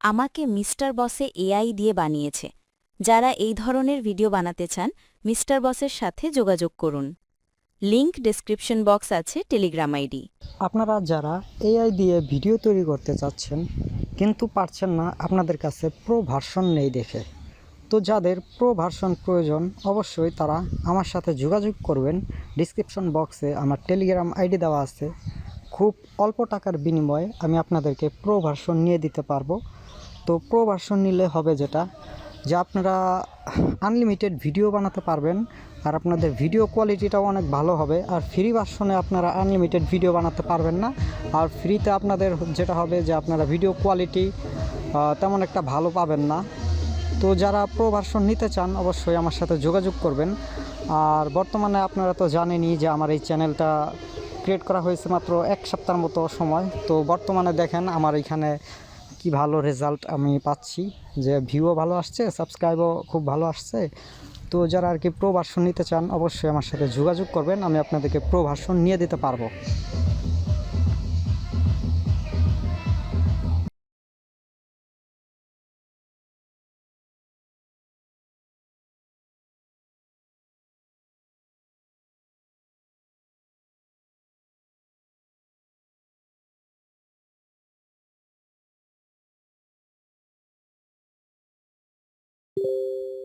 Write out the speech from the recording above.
আমাকে মিস্টার বসে এআই দিয়ে বানিয়েছে। যারা এই ধরনের ভিডিও বানাতে চান, মিস্টার বসের সাথে যোগাযোগ করুন। লিংক ডেসক্রিপশন বক্স আছে টেলিগ্রাম আইডি। আপনারা যারা এআই দিয়ে ভিডিও তৈরি করতে চাচ্ছেন, কিন্তু পারছেন না আপনাদের কাছে প্রো ভার্সন নেই দেখে, তো যাদের প্রো ভার্সন প্রয়োজন অবশ্যই তারা আমার সাথে যোগাযোগ করবেন। ডিসক্রিপশন বক্সে আমার টেলিগ্রাম আইডি দেওয়া আছে। খুব অল্প টাকার বিনিময়ে আমি আপনাদেরকে প্রো ভার্সন নিয়ে দিতে পারব। তো প্রো ভার্সন নিলে হবে যেটা যে আপনারা আনলিমিটেড ভিডিও বানাতে পারবেন আর আপনাদের ভিডিও কোয়ালিটিটাও অনেক ভালো হবে। আর ফ্রি ভার্সনে আপনারা আনলিমিটেড ভিডিও বানাতে পারবেন না। আর ফ্রিতে আপনাদের যেটা হবে যে আপনারা ভিডিও কোয়ালিটি তেমন একটা ভালো পাবেন না। তো যারা প্রো ভার্সন নিতে চান অবশ্যই আমার সাথে যোগাযোগ করবেন। আর বর্তমানে আপনারা তো জানেনই যে আমার এই চ্যানেলটা ক্রিয়েট করা হয়েছে মাত্র এক সপ্তাহের মতো সময়। তো বর্তমানে দেখেন আমার এখানে কি ভালো রেজাল্ট আমি পাচ্ছি। যে ভিউও ভালো আসছে সাবস্ক্রাইবও খুব ভালো আসছে। তো যারা আর কি প্রো ভার্সন নিতে চান, অবশ্যই আমার সাথে যোগাযোগ করবেন, আমি আপনাদেরকে প্রো ভার্সন নিয়ে দিতে পারব। you